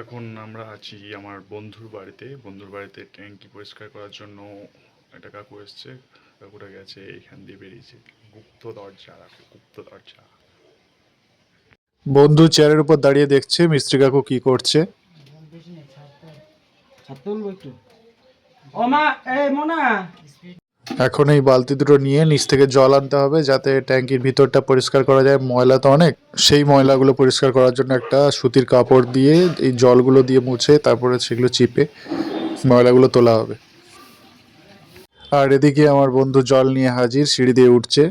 এখন আমরা আছি আমার বন্ধুর বাড়িতে। বন্ধুর বাড়িতে ট্যাঙ্কি পরিষ্কার করার জন্য একটা কাকু এসছে। কাকুটা গেছে এখান দিয়ে বেরিয়েছে। গুপ্ত দরজা রাখো গুপ্ত দরজা। বন্ধু চেয়ারের উপর দাঁড়িয়ে দেখছে মিস্ত্রি কাকু কি করছে। ও মা এই মোনা। এখন এই বালতি দুটো নিয়ে নিচ থেকে জল আনতে হবে যাতে ট্যাঙ্কির ভিতরটা পরিষ্কার করা যায়। ময়লা তো অনেক। সেই ময়লাগুলো পরিষ্কার করার জন্য একটা সুতির কাপড় দিয়ে এই জলগুলো দিয়ে মুছে তারপরে সেগুলো চিপে ময়লাগুলো তোলা হবে। আর এদিকে আমার বন্ধু জল নিয়ে হাজির, সিঁড়ি দিয়ে উঠছে।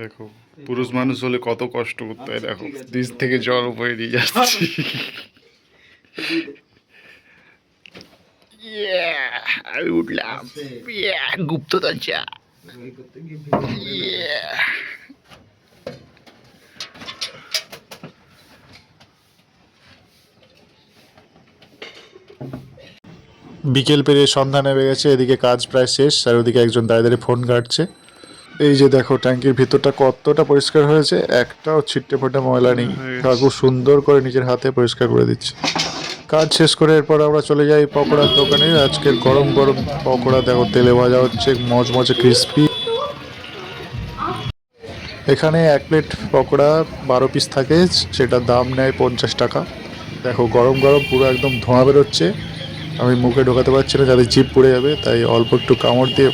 দেখো, পুরুষ মানুষ হলে কত কষ্ট করতে হয়, দেখো। নিচ থেকে জল উপরে নিয়ে যাচ্ছি। আমি উঠলাম গুপ্ত দরজা বিকেল পেরিয়ে সন্ধ্যা নেমে গেছে এদিকে কাজ প্রায় শেষ আর ওদিকে একজন দাঁড়িয়ে দাঁড়িয়ে ফোন কাটছে এই যে দেখো ট্যাঙ্কির ভিতরটা কতটা পরিষ্কার হয়েছে একটাও ছিট্টে ফোটা ময়লা নেই। কাকু সুন্দর করে নিজের হাতে পরিষ্কার করে দিচ্ছে। কাজ শেষ করে এরপর আমরা চলে যাই পকোড়ার দোকানে। আজকের গরম গরম পকোড়া, দেখো তেলে ভাজা হচ্ছে মজমজে ক্রিস্পি এখানে এক প্লেট পকোড়া বারো পিস থাকে, সেটার দাম নেয় পঞ্চাশ টাকা। দেখো গরম গরম পুরো একদম ধোঁয়া বেরোচ্ছে। আমি মুখে ঢোকাতে পারছি না, যাতে জিপ পড়ে যাবে, তাই অল্প একটু কামড় দিয়ে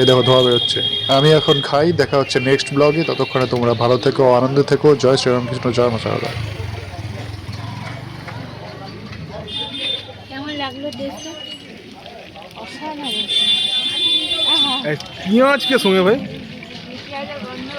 এই দেখো ধোয়া বেরোচ্ছে। আমি এখন খাই, দেখা হচ্ছে নেক্সট ব্লগে ততক্ষণে তোমরা ভালো থেকো, আনন্দে থেকো। জয় শ্রীরামকৃষ্ণ, জয় মশালা কেমন লাগল দেখতে? অসাধারণ। পেঁয়াজ কে সঙ্গে ভাই? পেঁয়াজের গন্ধ।